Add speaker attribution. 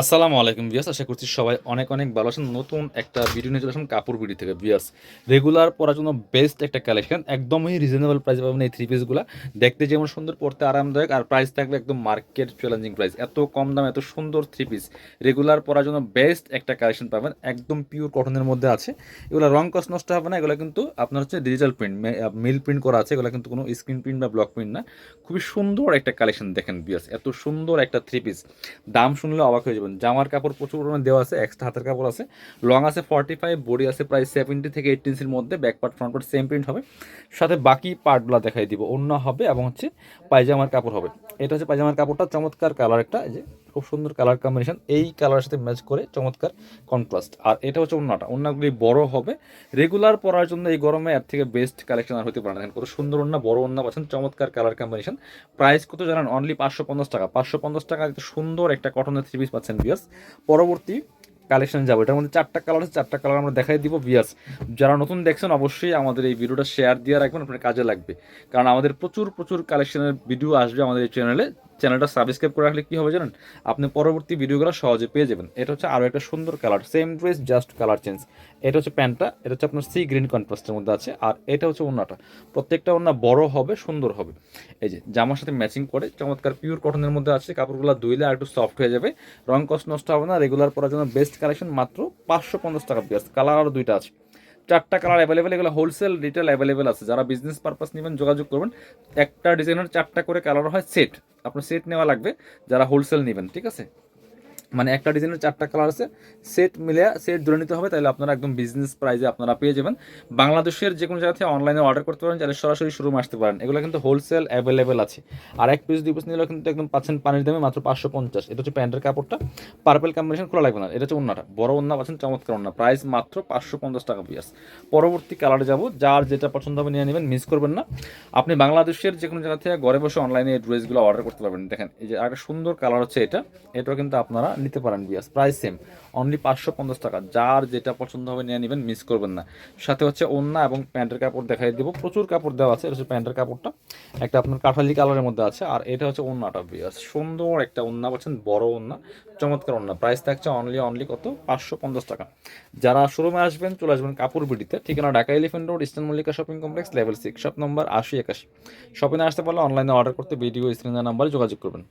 Speaker 1: আসসালামু আলাইকুম বিয়াস আশা করছি সবাই অনেক অনেক ভালো আছেন। নতুন একটা ভিডিও নিয়ে চলে আসলাম কাপড় বিডি থেকে। বিয়াস রেগুলার পরার জন্য বেস্ট একটা কালেকশন একদমই রিজনেবল প্রাইস পাবেন এই থ্রি পিসগুলো দেখতে যেমন সুন্দর, পড়তে আরামদায়ক, আর প্রাইস থাকবে একদম মার্কেট চ্যালেঞ্জিং প্রাইস এত কম দাম এত সুন্দর থ্রি পিস রেগুলার পরার জন্য বেস্ট একটা কালেকশন পাবেন, একদম পিওর কটনের মধ্যে আছে। এগুলো রং কস নষ্ট হবে না, এগুলো কিন্তু আপনার হচ্ছে ডিজিটাল প্রিন্ট মিল প্রিন্ট করা আছে, এগুলো কিন্তু কোনো স্ক্রিন প্রিন্ট বা ব্লক প্রিন্ট না। খুবই সুন্দর একটা কালেকশন দেখেন বিয়াস এত সুন্দর একটা থ্রি পিস দাম শুনলে অবাক হয়ে যাবেন জামার কাপড় প্রচুর পরিমাণে দেওয়া আছে এক্সট্রা হাতের কাপড় আছে। লং আছে ফর্টি ফাইভ বডি আছে প্রায় সেভেন্টি থেকে এইট ইঞ্চির মধ্যে back part front part same print হবে। সাথে বাকি পার্টগুলো দেখাই দিব। অন্য হবে এবং হচ্ছে পায়জামার কাপড় হবে। এটা হচ্ছে পায়জামার কাপড়টা, চমৎকার কালার একটা যে খুব সুন্দর কালার কম্বিনেশন এই কালারের সাথে ম্যাচ করে চমৎকার কন্ট্রাস্ট আর এটা হচ্ছে অন্যটা। অন্যগুলি বড় হবে। রেগুলার পরার জন্য এই গরমে এর থেকে বেস্ট কালেকশন আর হতে পারে না। কত সুন্দর অন্য, বড় অন্য পাচ্ছেন, চমৎকার কালার কম্বিনেশন প্রাইস কত জানেন? অনলি পাঁচশো পঞ্চাশ টাকা। পাঁচশো পঞ্চাশ টাকা সুন্দর একটা কটনের থ্রি পিস পাচ্ছেন বিয়াস পরবর্তী কালেকশন যাব। এটার মধ্যে চারটা কালার আছে। চারটা কালার আমরা দেখাই দিব বিয়াস যারা নতুন দেখছেন, অবশ্যই আমাদের এই ভিডিওটা শেয়ার দিয়ে রাখবেন। আপনার কাজে লাগবে। কারণ আমাদের প্রচুর প্রচুর কালেকশনের ভিডিও আসবে আমাদের এই চ্যানেলে চ্যানেলটা সাবস্ক্রাইব করে রাখলে কী হবে জানেন? আপনি পরবর্তী ভিডিওগুলো সহজে পেয়ে যাবেন। এটা হচ্ছে আরও একটা সুন্দর colour same dress just colour change এটা হচ্ছে প্যান্টটা, এটা হচ্ছে আপনার সি গ্রিন কন্ট্রাস্টের মধ্যে আছে, আর এটা হচ্ছে ওনাটা প্রত্যেকটা ওনা বড় হবে, সুন্দর হবে। এই যে, জামার সাথে ম্যাচিং করে, চমৎকার পিওর কটনের মধ্যে আছে, কাপড়গুলো ধুইলে আর একটু সফট হয়ে যাবে। রং কষ্ট নষ্ট হবে না রেগুলার পরার জন্য বেস্ট কালেকশন মাত্র পাঁচশো পঞ্চাশ টাকা পিয়াস কালার আরও দুইটা আছে। চারটা কালার অ্যাভেলেবেল এগুলো হোলসেল রিটেল অ্যাভেলেবেল আছে। যারা বিজনেস পারপাস নেবেন, যোগাযোগ করবেন, একটা ডিজাইনের চারটা করে কালার হয় সেট আপনার সেট নেওয়া লাগবে, যারা হোলসেল নেবেন, ঠিক আছে? মানে একটা ডিজাইনের চারটা কালার আছে সেট মিলে সেট ধরে নিতে হবে, তাহলে আপনারা একদম বিজনেস প্রাইজে আপনারা পেয়ে যাবেন। বাংলাদেশের যে কোনো জায়গা থেকে অনলাইনে অর্ডার করতে পারেন, চাইলে সরাসরি শোরুমে আসতে পারেন। এগুলো কিন্তু হোলসেল অ্যাভেলেবেল আছে। আর এক পিস দুই পিস নিলেও কিন্তু একদম পাচ্ছেন পানির দামে মাত্র পাঁচশো পঞ্চাশ। এটা হচ্ছে প্যান্টের কাপড়টা। পার্পেল কম্বিনেশন খোলা লাগবে না, এটা হচ্ছে অন্যটা বড় অন্য পাচ্ছেন, চমৎকার অন্য প্রাইস মাত্র পাঁচশো পঞ্চাশ টাকা পিয়াস পরবর্তী কালারে যাব। যার যেটা পছন্দ হবে নিয়ে নেবেন মিস করবেন না। আপনি বাংলাদেশের যে কোনো জায়গা থেকে ঘরে বসে অনলাইনে এই ড্রেসগুলো অর্ডার করতে পারবেন। দেখেন, এই যে একটা সুন্দর কালার হচ্ছে এটা। এটাও কিন্তু আপনারা নিতে পারেন বিয়াস প্রাইস সেম অনলি পাঁচশো পঞ্চাশ টাকা। যার যেটা পছন্দ হবে নিয়ে নেবেন মিস করবেন না। সাথে হচ্ছে ওন্না এবং প্যান্টের কাপড় দেখাই দেবো। প্রচুর কাপড় দেওয়া আছে। এটা প্যান্টের কাপড়টা। একটা আপনার কাঠালি কালারের মধ্যে আছে। আর এটা হচ্ছে ওন্নাটা বিয়াস সুন্দর একটা ওন্না পাচ্ছেন বড় ওন্না, চমৎকার ওন্না। প্রাইস থাকছে অনলি অনলি কত? পাঁচশো পঞ্চাশ টাকা। যারা শোরুমে আসবেন, চলে আসবেন কাপড় বিডিতে। ঠিকানা Dhaka elephant road eastern Mallika shopping complex level six shop number আশি একাশি। শপিংয়ে আসতে পারলে অনলাইনে অর্ডার করতে ভিডিও স্ক্রিনের নাম্বারে যোগাযোগ করবেন।